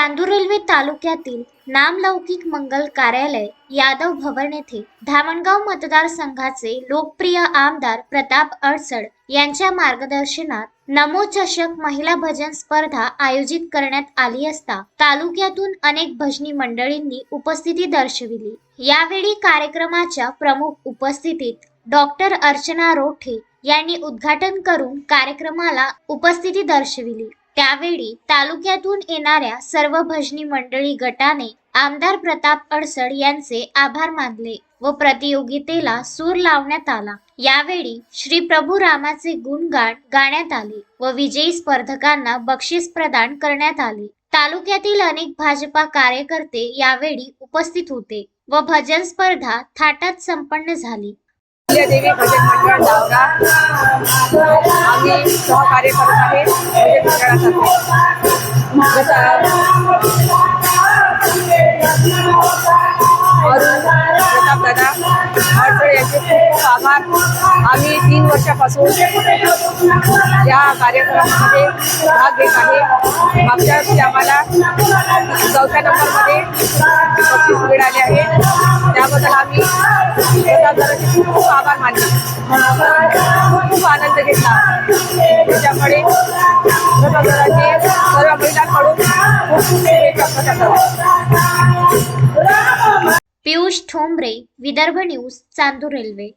Chandur railway तालुक्यातील नामलौकिक मंगल कार्यालय यादव भवन येथे धामणगाव मतदारसंघाचे लोकप्रिय आमदार प्रताप अडसड यांच्या मार्गदर्शनात नमो चषक महिला भजन स्पर्धा आयोजित करण्यात आली असता तालुक्यातून अनेक भजनी मंडळींनी उपस्थिती दर्शविली. यावेळी कार्यक्रमाच्या प्रमुख उपस्थितीत डॉक्टर अर्चना रोठे यांनी उद्घाटन करून कार्यक्रमाला उपस्थिती दर्शविली. त्यावेळी तालुक्यातून येणाऱ्या सर्व भजनी मंडळी गटाने आमदार प्रताप अडसड यांचे आभार मानले व प्रतियोगितेला सूर लावण्यात आला. यावेळी श्री प्रभू रामाचे गुणगान गाण्यात आले व विजयी स्पर्धकांना बक्षीस प्रदान करण्यात आले. तालुक्यातील अनेक भाजपा कार्यकर्ते यावेळी उपस्थित होते व भजन स्पर्धा थाटात संपन्न झाली. सहकार्य करत आहे प्रताप दादा अडचण यांचे खूप आभार आम्ही तीन वर्षापासून या कार्यक्रमामध्ये भाग घेत आहे. मागच्या वर्षी आम्हाला चौथ्या नंबरमध्ये बक्षीस मिळाले आहे. त्याबद्दल प्रताप दादाचे खूप खूप आभार मानले. आनंद घेतला. त्याच्यामुळे प्रताप सर्व महिलांकडून खूप शुभेच्छा पियुष ठोंबरे विदर्भ न्यूज चांदूर रेल्वे.